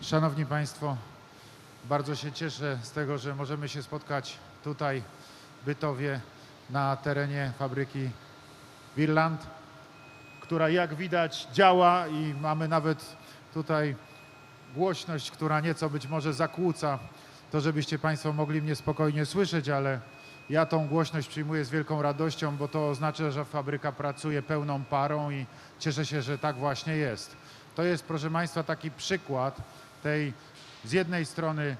Szanowni Państwo, bardzo się cieszę z tego, że możemy się spotkać tutaj w Bytowie na terenie fabryki Wirland, która jak widać działa i mamy nawet tutaj głośność, która nieco być może zakłóca to, żebyście Państwo mogli mnie spokojnie słyszeć, ale ja tą głośność przyjmuję z wielką radością, bo to oznacza, że fabryka pracuje pełną parą i cieszę się, że tak właśnie jest. To jest, proszę Państwa, taki przykład tej z jednej strony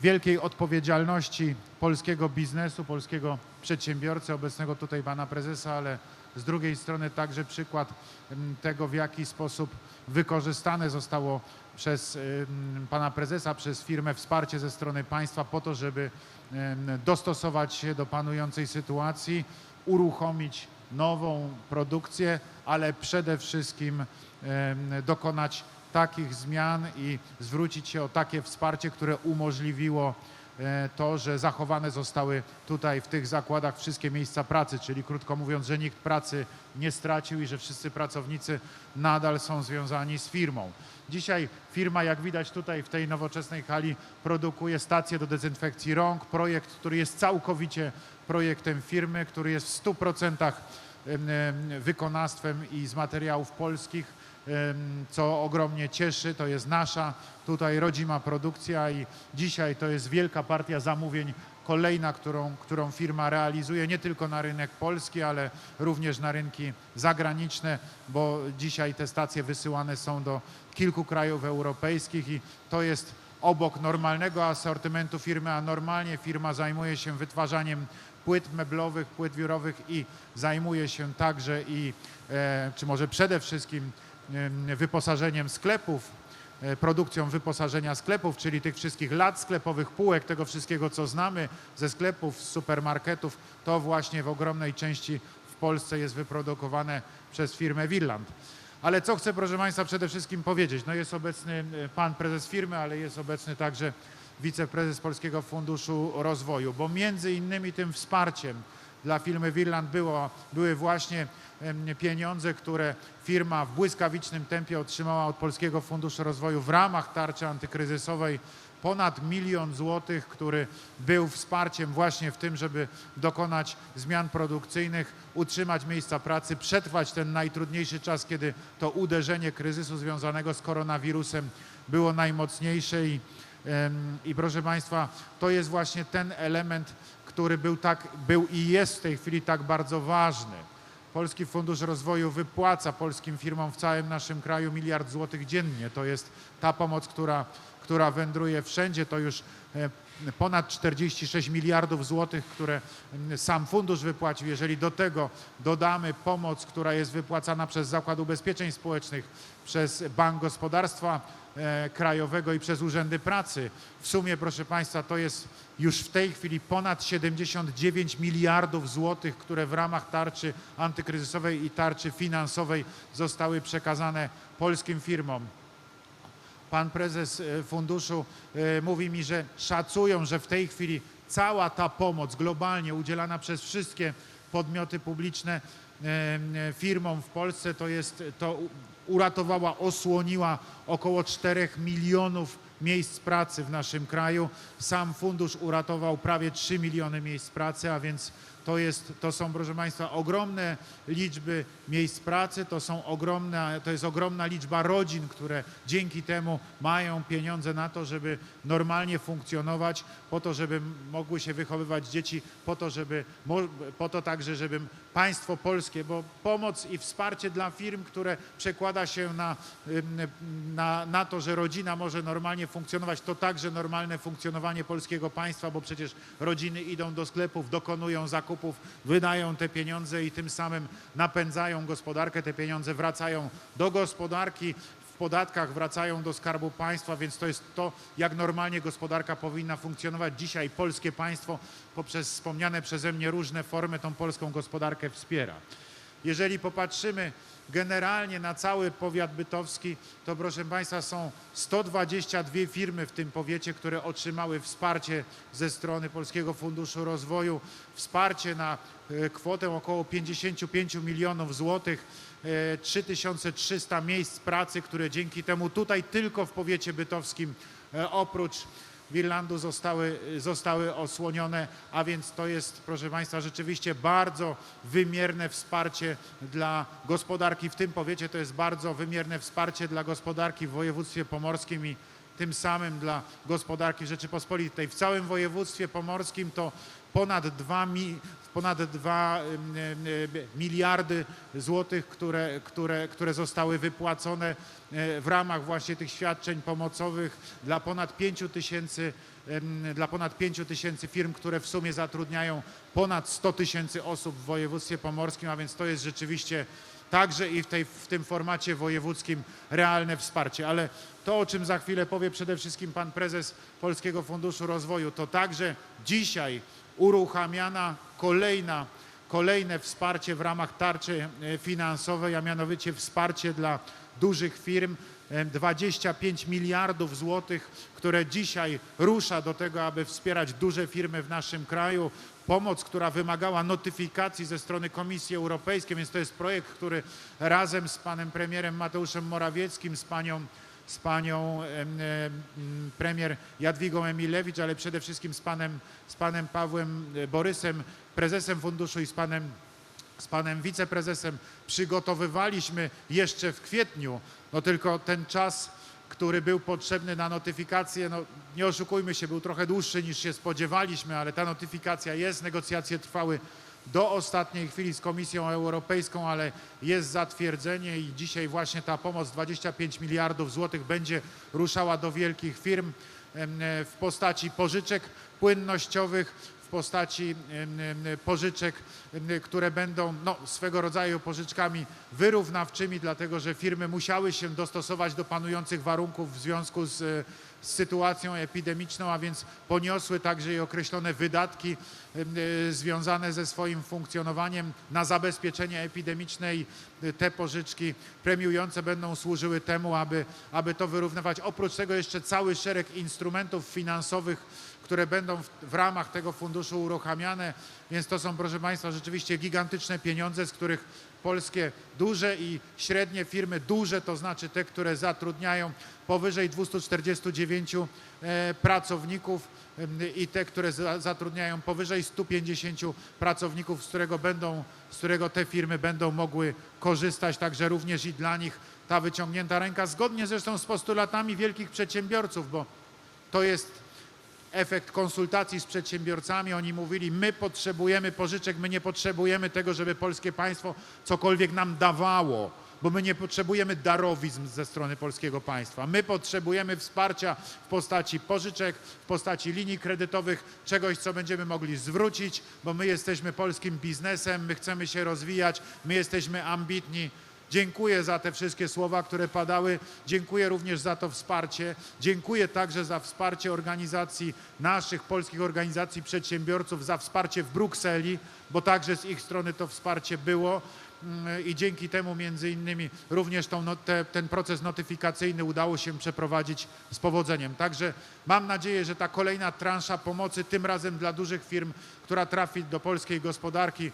wielkiej odpowiedzialności polskiego biznesu, polskiego przedsiębiorcy, obecnego tutaj pana prezesa, ale z drugiej strony także przykład mm, tego, w jaki sposób wykorzystane zostało przez ym, pana prezesa, przez firmę wsparcie ze strony państwa po to, żeby dostosować się do panującej sytuacji, uruchomić nową produkcję, ale przede wszystkim dokonać takich zmian i zwrócić się o takie wsparcie, które umożliwiło to, że zachowane zostały tutaj w tych zakładach wszystkie miejsca pracy, czyli krótko mówiąc, że nikt pracy nie stracił i że wszyscy pracownicy nadal są związani z firmą. Dzisiaj firma, jak widać tutaj w tej nowoczesnej hali, produkuje stację do dezynfekcji rąk. Projekt, który jest całkowicie projektem firmy, który jest w 100% em, em, wykonawstwem i z materiałów polskich co ogromnie cieszy. To jest nasza tutaj rodzima produkcja i dzisiaj to jest wielka partia zamówień, kolejna, którą, którą firma realizuje nie tylko na rynek polski, ale również na rynki zagraniczne, bo dzisiaj te stacje wysyłane są do kilku krajów europejskich i to jest obok normalnego asortymentu firmy, a normalnie firma zajmuje się wytwarzaniem płyt meblowych, płyt biurowych i zajmuje się także i, e, czy może przede wszystkim wyposażeniem sklepów, e, produkcją wyposażenia sklepów, czyli tych wszystkich lat sklepowych, półek, tego wszystkiego, co znamy ze sklepów, z supermarketów, to właśnie w ogromnej części w Polsce jest wyprodukowane przez firmę Wirland. Ale co chcę, proszę Państwa, przede wszystkim powiedzieć? No jest obecny e, pan prezes firmy, ale jest obecny także wiceprezes Polskiego Funduszu Rozwoju, bo między innymi tym wsparciem dla firmy Wirland było, były właśnie pieniądze, które firma w błyskawicznym tempie otrzymała od Polskiego Funduszu Rozwoju w ramach tarczy antykryzysowej. Ponad milion złotych, który był wsparciem właśnie w tym, żeby dokonać zmian produkcyjnych, utrzymać miejsca pracy, przetrwać ten najtrudniejszy czas, kiedy to uderzenie kryzysu związanego z koronawirusem było najmocniejsze i, i proszę Państwa, to jest właśnie ten element, który był, tak, był i jest w tej chwili tak bardzo ważny. Polski Fundusz Rozwoju wypłaca polskim firmom w całym naszym kraju miliard złotych dziennie. To jest ta pomoc, która, która wędruje wszędzie. To już e, ponad 46 miliardów złotych, które mm, sam fundusz wypłacił. Jeżeli do tego dodamy pomoc, która jest wypłacana przez Zakład Ubezpieczeń Społecznych, przez Bank Gospodarstwa e, Krajowego i przez Urzędy Pracy, w sumie, proszę Państwa, to jest już w tej chwili ponad 79 miliardów złotych, które w ramach tarczy antykryzysowej i tarczy finansowej zostały przekazane polskim firmom. Pan prezes e, funduszu e, mówi mi, że szacują, że w tej chwili cała ta pomoc globalnie udzielana przez wszystkie podmioty publiczne e, firmom w Polsce to jest, to uratowała, osłoniła około 4 milionów miejsc pracy w naszym kraju. Sam fundusz uratował prawie 3 miliony miejsc pracy, a więc to, jest, to są, proszę Państwa, ogromne liczby miejsc pracy, to, są ogromne, to jest ogromna liczba rodzin, które dzięki temu mają pieniądze na to, żeby normalnie funkcjonować, po to, żeby mogły się wychowywać dzieci, po to, żeby, po to także, żeby państwo polskie, bo pomoc i wsparcie dla firm, które przekłada się na, na, na to, że rodzina może normalnie funkcjonować, to także normalne funkcjonowanie polskiego państwa, bo przecież rodziny idą do sklepów, dokonują zakupów, wydają te pieniądze i tym samym napędzają gospodarkę, te pieniądze wracają do gospodarki, podatkach wracają do skarbu państwa, więc to jest to, jak normalnie gospodarka powinna funkcjonować. Dzisiaj polskie państwo poprzez wspomniane przeze mnie różne formy tą polską gospodarkę wspiera. Jeżeli popatrzymy generalnie na cały powiat bytowski, to proszę Państwa są 122 firmy w tym powiecie, które otrzymały wsparcie ze strony Polskiego Funduszu Rozwoju, wsparcie na e, kwotę około 55 milionów złotych, e, 3300 miejsc pracy, które dzięki temu tutaj tylko w powiecie bytowskim e, oprócz Wirlandu zostały, zostały osłonione, a więc to jest, proszę Państwa, rzeczywiście bardzo wymierne wsparcie dla gospodarki w tym powiecie, to jest bardzo wymierne wsparcie dla gospodarki w województwie pomorskim i tym samym dla gospodarki Rzeczypospolitej. W całym województwie pomorskim to ponad 2, mi, ponad 2 miliardy złotych, które, które, które zostały wypłacone e, w ramach właśnie tych świadczeń pomocowych dla ponad 5 tysięcy dla ponad 5 tysięcy firm, które w sumie zatrudniają ponad 100 tysięcy osób w województwie pomorskim, a więc to jest rzeczywiście także i w, tej, w tym formacie wojewódzkim realne wsparcie. Ale to, o czym za chwilę powie przede wszystkim pan prezes Polskiego Funduszu Rozwoju, to także dzisiaj uruchamiana kolejna, kolejne wsparcie w ramach tarczy e, finansowej, a mianowicie wsparcie dla dużych firm. e, 25 miliardów złotych, które dzisiaj rusza do tego, aby wspierać duże firmy w naszym kraju. Pomoc, która wymagała notyfikacji ze strony Komisji Europejskiej, więc to jest projekt, który razem z panem premierem Mateuszem Morawieckim, z panią z panią em, em, premier Jadwigą Emilewicz, ale przede wszystkim z panem, z panem Pawłem e, Borysem, prezesem funduszu i z panem, z panem wiceprezesem. Przygotowywaliśmy jeszcze w kwietniu, no tylko ten czas, który był potrzebny na notyfikację, no nie oszukujmy się, był trochę dłuższy niż się spodziewaliśmy, ale ta notyfikacja jest, negocjacje trwały do ostatniej chwili z Komisją Europejską, ale jest zatwierdzenie i dzisiaj właśnie ta pomoc 25 miliardów złotych będzie ruszała do wielkich firm e, w postaci pożyczek płynnościowych, w postaci em, pożyczek, em, które będą no, swego rodzaju pożyczkami wyrównawczymi, dlatego że firmy musiały się dostosować do panujących warunków w związku z, e, z sytuacją epidemiczną, a więc poniosły także i określone wydatki e, związane ze swoim funkcjonowaniem na zabezpieczenie epidemiczne i e, te pożyczki premiujące będą służyły temu, aby, aby to wyrównywać. Oprócz tego jeszcze cały szereg instrumentów finansowych, które będą w, w ramach tego funduszu uruchamiane, więc to są, proszę Państwa, rzeczywiście gigantyczne pieniądze, z których polskie duże i średnie firmy, duże to znaczy te, które zatrudniają powyżej 249 e, pracowników i te, które za, zatrudniają powyżej 150 pracowników, z którego będą, z którego te firmy będą mogły korzystać, także również i dla nich ta wyciągnięta ręka, zgodnie zresztą z postulatami wielkich przedsiębiorców, bo to jest efekt konsultacji z przedsiębiorcami. Oni mówili, my potrzebujemy pożyczek, my nie potrzebujemy tego, żeby polskie państwo cokolwiek nam dawało, bo my nie potrzebujemy darowizm ze strony polskiego państwa. My potrzebujemy wsparcia w postaci pożyczek, w postaci linii kredytowych, czegoś, co będziemy mogli zwrócić, bo my jesteśmy polskim biznesem, my chcemy się rozwijać, my jesteśmy ambitni. Dziękuję za te wszystkie słowa, które padały. Dziękuję również za to wsparcie. Dziękuję także za wsparcie organizacji, naszych polskich organizacji przedsiębiorców, za wsparcie w Brukseli, bo także z ich strony to wsparcie było. Mm, I dzięki temu między innymi również tą, no- te, ten proces notyfikacyjny udało się przeprowadzić z powodzeniem. Także mam nadzieję, że ta kolejna transza pomocy, tym razem dla dużych firm, która trafi do polskiej gospodarki,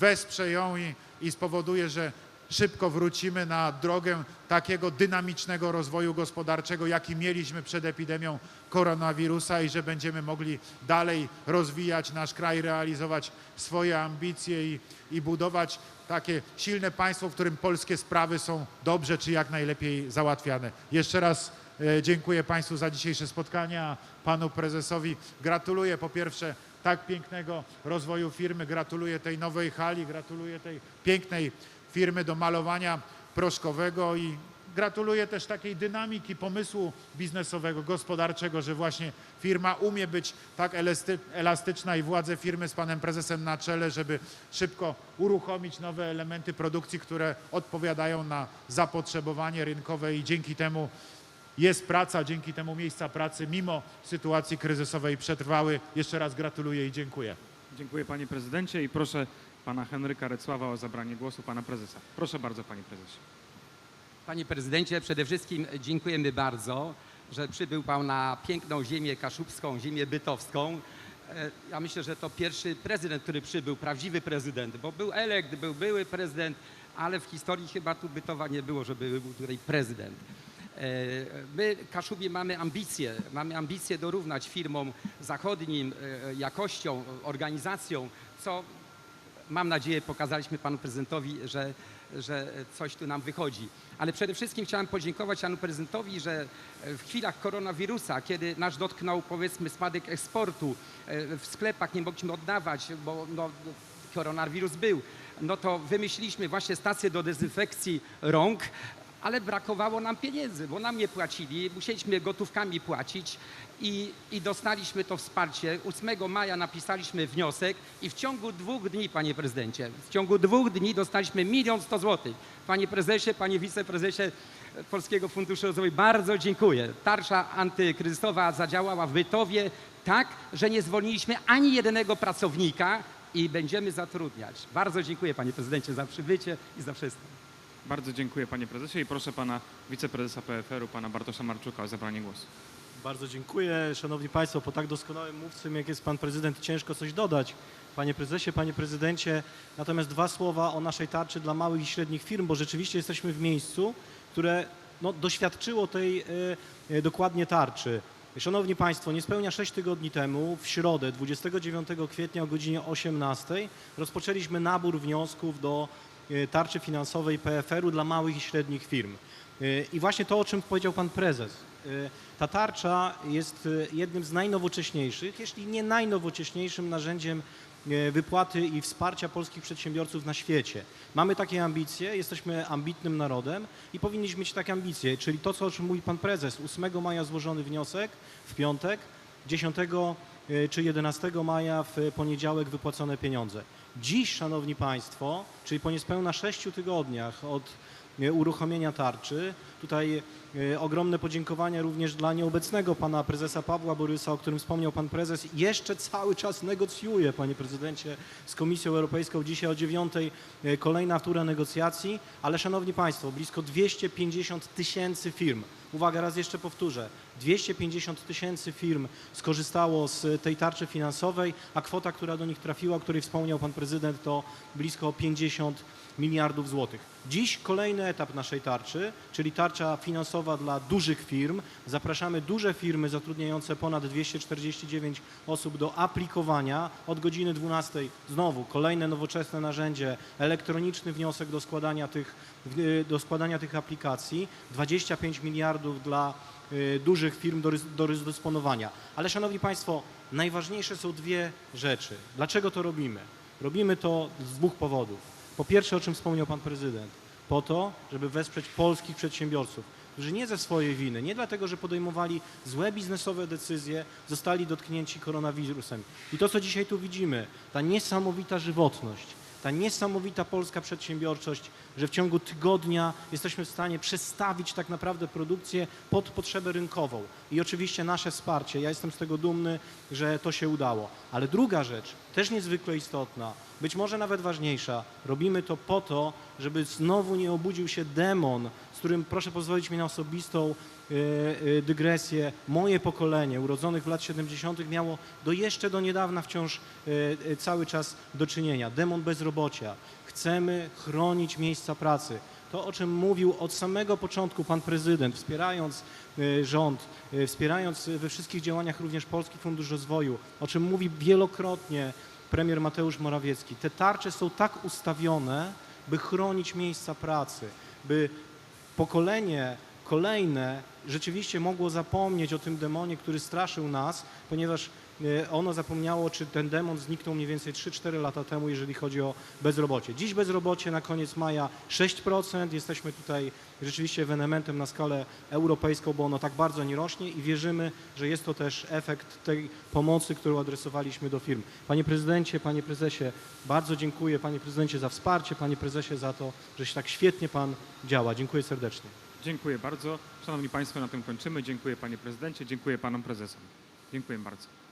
wesprze ją i, i spowoduje, że szybko wrócimy na drogę takiego dynamicznego rozwoju gospodarczego, jaki mieliśmy przed epidemią koronawirusa i że będziemy mogli dalej rozwijać nasz kraj, realizować swoje ambicje i, i budować takie silne państwo, w którym polskie sprawy są dobrze czy jak najlepiej załatwiane. Jeszcze raz e, dziękuję Państwu za dzisiejsze spotkanie, a Panu Prezesowi gratuluję po pierwsze tak pięknego rozwoju firmy, gratuluję tej nowej hali, gratuluję tej pięknej firmy do malowania proszkowego i gratuluję też takiej dynamiki pomysłu biznesowego, gospodarczego, że właśnie firma umie być tak elasty- elastyczna i władze firmy z panem prezesem na czele, żeby szybko uruchomić nowe elementy produkcji, które odpowiadają na zapotrzebowanie rynkowe i dzięki temu jest praca, dzięki temu miejsca pracy mimo sytuacji kryzysowej przetrwały. Jeszcze raz gratuluję i dziękuję. Dziękuję panie prezydencie i proszę pana Henryka Recława o zabranie głosu pana prezesa. Proszę bardzo, panie prezesie. Panie prezydencie, przede wszystkim dziękujemy bardzo, że przybył pan na piękną ziemię kaszubską, ziemię bytowską. E, Ja myślę, że to pierwszy prezydent, który przybył, prawdziwy prezydent, bo był elekt, był były prezydent, ale w historii chyba tu Bytowa nie było, żeby był tutaj prezydent. E, My, Kaszubie, mamy ambicje, mamy ambicje dorównać firmom zachodnim e, jakością, organizacją, co mam nadzieję, pokazaliśmy panu prezydentowi, że, że coś tu nam wychodzi. Ale przede wszystkim chciałem podziękować panu prezydentowi, że w chwilach koronawirusa, kiedy nas dotknął powiedzmy spadek eksportu, e, w sklepach nie mogliśmy oddawać, bo no, koronawirus był, no to wymyśliliśmy właśnie stację do dezynfekcji rąk, ale brakowało nam pieniędzy, bo nam nie płacili, musieliśmy gotówkami płacić i, i dostaliśmy to wsparcie. 8 maja napisaliśmy wniosek i w ciągu dwóch dni, panie prezydencie, w ciągu dwóch dni dostaliśmy milion sto złotych. Panie prezesie, panie wiceprezesie Polskiego Funduszu Rozwoju, bardzo dziękuję. Tarcza antykryzysowa zadziałała w Bytowie tak, że nie zwolniliśmy ani jednego pracownika i będziemy zatrudniać. Bardzo dziękuję, panie prezydencie, za przybycie i za wszystko. Bardzo dziękuję panie prezesie i proszę pana wiceprezesa PFR-u, pana Bartosza Marczuka o zabranie głosu. Bardzo dziękuję. Szanowni Państwo, po tak doskonałym mówcym, jak jest Pan Prezydent, ciężko coś dodać. Panie Prezesie, Panie Prezydencie, natomiast dwa słowa o naszej tarczy dla małych i średnich firm, bo rzeczywiście jesteśmy w miejscu, które no, doświadczyło tej e, e, dokładnie tarczy. Szanowni Państwo, niespełnia 6 tygodni temu, w środę 29 kwietnia o godzinie 18 rozpoczęliśmy nabór wniosków do tarczy finansowej PFR-u dla małych i średnich firm. E, I właśnie to, o czym powiedział Pan Prezes. E, Ta tarcza jest e, jednym z najnowocześniejszych, jeśli nie najnowocześniejszym narzędziem e, wypłaty i wsparcia polskich przedsiębiorców na świecie. Mamy takie ambicje, jesteśmy ambitnym narodem i powinniśmy mieć takie ambicje, czyli to, co o czym mówi Pan Prezes. 8 maja złożony wniosek, w piątek, 10 e, czy 11 maja w poniedziałek wypłacone pieniądze. Dziś, Szanowni Państwo, czyli po niespełna 6 tygodniach od e, uruchomienia tarczy. Tutaj e, ogromne podziękowania również dla nieobecnego pana prezesa Pawła Borysa, o którym wspomniał pan prezes. Jeszcze cały czas negocjuje, panie prezydencie, z Komisją Europejską. Dzisiaj o dziewiątej e, kolejna tura negocjacji, ale szanowni państwo, blisko 250 tysięcy firm. Uwaga, raz jeszcze powtórzę. 250 tysięcy firm skorzystało z tej tarczy finansowej, a kwota, która do nich trafiła, o której wspomniał pan prezydent, to blisko 50 miliardów złotych. Dziś kolejny etap naszej tarczy, czyli tarcza finansowa dla dużych firm. Zapraszamy duże firmy zatrudniające ponad 249 osób do aplikowania od godziny 12. Znowu kolejne nowoczesne narzędzie, elektroniczny wniosek do składania tych, w- do składania tych aplikacji. 25 miliardów dla y, dużych firm do, do rozdysponowania. Ale szanowni Państwo, najważniejsze są dwie rzeczy. Dlaczego to robimy? Robimy to z dwóch powodów. Po pierwsze, o czym wspomniał Pan Prezydent, po to, żeby wesprzeć polskich przedsiębiorców, którzy nie ze swojej winy, nie dlatego, że podejmowali złe biznesowe decyzje, zostali dotknięci koronawirusem. I to, co dzisiaj tu widzimy, ta niesamowita żywotność, ta niesamowita polska przedsiębiorczość, że w ciągu tygodnia jesteśmy w stanie przestawić tak naprawdę produkcję pod potrzebę rynkową. I oczywiście nasze wsparcie, ja jestem z tego dumny, że to się udało. Ale druga rzecz, też niezwykle istotna, być może nawet ważniejsza, robimy to po to, żeby znowu nie obudził się demon, z którym proszę pozwolić mi na osobistą e, e, dygresję. Moje pokolenie, urodzonych w lat 70., miało do jeszcze do niedawna wciąż e, cały czas do czynienia. Demon bezrobocia. Chcemy chronić miejsca pracy. To, o czym mówił od samego początku pan prezydent, wspierając e, rząd, e, wspierając we wszystkich działaniach również Polski Fundusz Rozwoju, o czym mówi wielokrotnie premier Mateusz Morawiecki. Te tarcze są tak ustawione, by chronić miejsca pracy, by pokolenie kolejne rzeczywiście mogło zapomnieć o tym demonie, który straszył nas, ponieważ ono zapomniało, czy ten demon zniknął mniej więcej 3-4 lata temu, jeżeli chodzi o bezrobocie. Dziś bezrobocie na koniec maja 6%. Jesteśmy tutaj rzeczywiście ewenementem na skalę europejską, bo ono tak bardzo nie rośnie i wierzymy, że jest to też efekt tej pomocy, którą adresowaliśmy do firm. Panie prezydencie, panie prezesie, bardzo dziękuję panie prezydencie za wsparcie, panie prezesie za to, że się tak świetnie pan działa. Dziękuję serdecznie. Dziękuję bardzo. Szanowni państwo, na tym kończymy. Dziękuję panie prezydencie, dziękuję panom prezesom. Dziękuję bardzo.